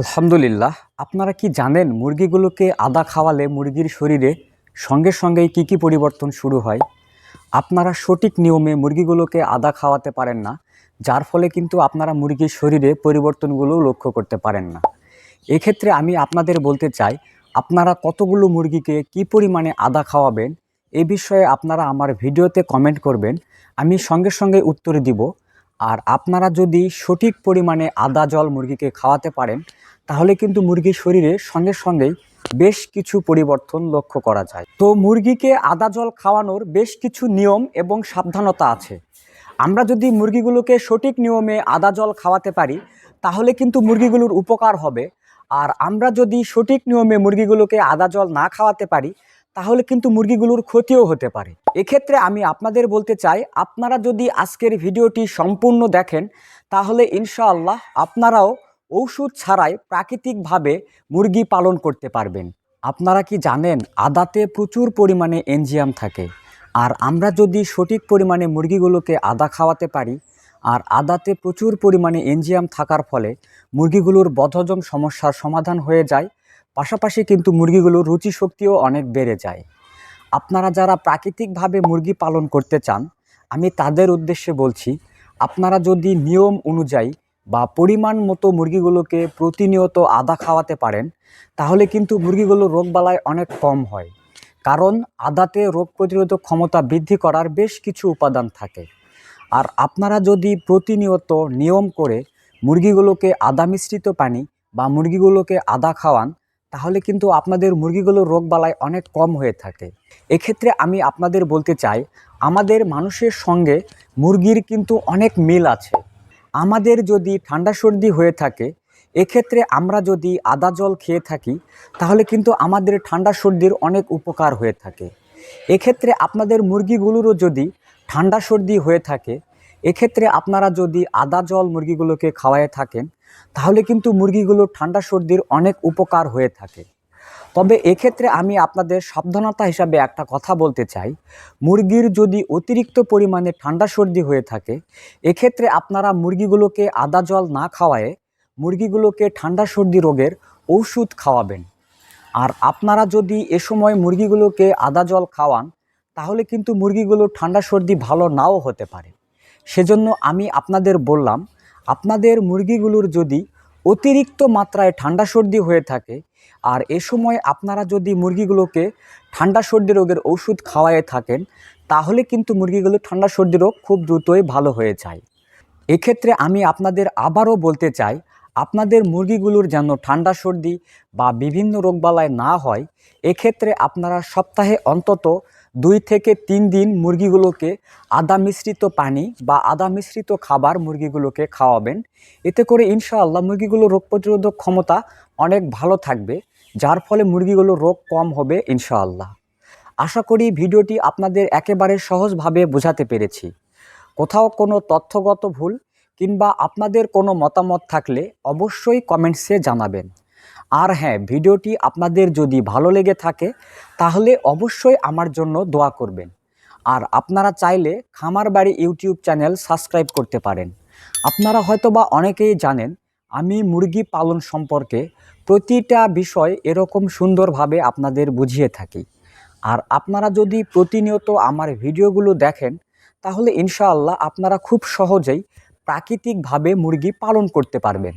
আলহামদুলিল্লাহ, আপনারা কি জানেন মুরগিগুলোকে আদা খাওয়ালে মুরগির শরীরে সঙ্গে সঙ্গেই কি কি পরিবর্তন শুরু হয়? আপনারা সঠিক নিয়মে মুরগিগুলোকে আদা খাওয়াতে পারেন না, যার ফলে কিন্তু আপনারা মুরগির শরীরে পরিবর্তনগুলো লক্ষ্য করতে পারেন না। এক্ষেত্রে আমি আপনাদের বলতে চাই, আপনারা কতগুলো মুরগিকে কি পরিমাণে আদা খাওয়াবেন, এ বিষয়ে আপনারা আমার ভিডিওতে কমেন্ট করবেন, আমি সঙ্গে সঙ্গে উত্তর দিব। আর আপনারা যদি সঠিক পরিমাণে আদা জল মুরগিকে খাওয়াতে পারেন, তাহলে কিন্তু মুরগির শরীরে সঙ্গে সঙ্গেই বেশ কিছু পরিবর্তন লক্ষ্য করা যায়। তো মুরগিকে আদা জল খাওয়ানোর বেশ কিছু নিয়ম এবং সাবধানতা আছে। আমরা যদি মুরগিগুলোকে সঠিক নিয়মে আদা জল খাওয়াতে পারি, তাহলে কিন্তু মুরগিগুলোর উপকার হবে। আর আমরা যদি সঠিক নিয়মে মুরগিগুলোকে আদা জল না খাওয়াতে পারি তাহলে কিন্তু মুরগিগুলোর ক্ষতিও হতে পারে। এক্ষেত্রে আমি আপনাদের বলতে চাই, আপনারা যদি আজকের ভিডিওটি সম্পূর্ণ দেখেন, তাহলে ইনশাআল্লাহ আপনারাও ঔষধ ছাড়াই প্রাকৃতিকভাবে মুরগি পালন করতে পারবেন। আপনারা কি জানেন, আদাতে প্রচুর পরিমাণে এনজিয়াম থাকে। আর আমরা যদি সঠিক পরিমাণে মুরগিগুলোকে আদা খাওয়াতে পারি, আর আদাতে প্রচুর পরিমাণে এনজিয়াম থাকার ফলে মুরগিগুলোর বদহজম সমস্যার সমাধান হয়ে যায় পাশাপাশি কিন্তু মুরগিগুলোর রুচি শক্তিও অনেক বেড়ে যায়। আপনারা যারা প্রাকৃতিকভাবে মুরগি পালন করতে চান, আমি তাদের উদ্দেশ্যে বলছি, আপনারা যদি নিয়ম অনুযায়ী বা পরিমাণ মতো মুরগিগুলোকে প্রতিনিয়ত আদা খাওয়াতে পারেন, তাহলে কিন্তু মুরগিগুলোর রোগবালায় অনেক কম হয়। কারণ আদাতে রোগ প্রতিরোধক ক্ষমতা বৃদ্ধি করার বেশ কিছু উপাদান থাকে। আর আপনারা যদি প্রতিনিয়ত নিয়ম করে মুরগিগুলোকে আদা মিশ্রিত পানি বা মুরগিগুলোকে আদা খাওয়ান তাহলে কিন্তু আপনাদের মুরগিগুলোর রোগবালায় অনেক কম হয়ে থাকে। এক্ষেত্রে আমি আপনাদের বলতে চাই, আমাদের মানুষের সঙ্গে মুরগির কিন্তু অনেক মিল আছে। আমাদের যদি ঠান্ডা সর্দি হয়ে থাকে, এক্ষেত্রে আমরা যদি আদা জল খেয়ে থাকি, তাহলে কিন্তু আমাদের ঠান্ডা সর্দির অনেক উপকার হয়ে থাকে। এক্ষেত্রে আপনাদের মুরগিগুলোরও যদি ঠান্ডা সর্দি হয়ে থাকে, এক্ষেত্রে আপনারা যদি আদা জল মুরগিগুলোকে খাওয়ায়ে থাকেন তাহলে কিন্তু মুরগিগুলোর ঠান্ডা সর্দির অনেক উপকার হয়ে থাকে। তবে এক্ষেত্রে আমি আপনাদের সাবধানতা হিসাবে একটা কথা বলতে চাই। মুরগির যদি অতিরিক্ত পরিমাণে ঠান্ডা সর্দি হয়ে থাকে, এক্ষেত্রে আপনারা মুরগিগুলোকে আদা জল না খাওয়ায়ে মুরগিগুলোকে ঠান্ডা সর্দি রোগের ঔষধ খাওয়াবেন। আর আপনারা যদি এ সময় মুরগিগুলোকে আদা জল খাওয়ান, তাহলে কিন্তু মুরগিগুলোর ঠান্ডা সর্দি ভালো নাও হতে পারে। সেজন্য আমি আপনাদের বললাম আপনাদের মুরগিগুলোর যদি অতিরিক্ত মাত্রায় ঠান্ডা সর্দি হয়ে থাকে, আর এ সময় আপনারা যদি মুরগিগুলোকে ঠান্ডা সর্দি রোগের ওষুধ খাওয়ায়ে থাকেন, তাহলে কিন্তু মুরগিগুলো ঠান্ডা সর্দি রোগ খুব দ্রুতই ভালো হয়ে যায়। এক্ষেত্রে আমি আপনাদের আবারও বলতে চাই, আপনাদের মুরগিগুলোর যেন ঠান্ডা সর্দি বা বিভিন্ন রোগবালায় না হয়, এক্ষেত্রে আপনারা সপ্তাহে অন্তত দুই থেকে তিন দিন মুরগিগুলোকে আদা মিশ্রিত পানি বা আদা মিশ্রিত খাবার মুরগিগুলোকে খাওয়াবেন। এতে করে ইনশাআল্লাহ মুরগিগুলোর রোগ প্রতিরোধক ক্ষমতা অনেক ভালো থাকবে, যার ফলে মুরগিগুলোর রোগ কম হবে ইনশাআল্লাহ। আশা করি ভিডিওটি আপনাদের একেবারে সহজভাবে বোঝাতে পেরেছি। কোথাও কোনো তথ্যগত ভুল কিংবা আপনাদের কোনো মতামত থাকলে অবশ্যই কমেন্টসে জানাবেন। আর হ্যাঁ ভিডিওটি আপনাদের যদি ভালো লেগে থাকে, তাহলে অবশ্যই আমার জন্য দোয়া করবেন। আর আপনারা চাইলে খামার বাড়ি ইউটিউব চ্যানেল সাবস্ক্রাইব করতে পারেন। আপনারা হয়তোবা অনেকেই জানেন, আমি মুরগি পালন সম্পর্কে প্রতিটা বিষয় এরকম সুন্দরভাবে আপনাদের বুঝিয়ে থাকি। আর আপনারা যদি প্রতিনিয়ত আমার ভিডিওগুলো দেখেন, তাহলে ইনশাআল্লাহ আপনারা খুব সহজেই প্রাকৃতিকভাবে মুরগি পালন করতে পারবেন।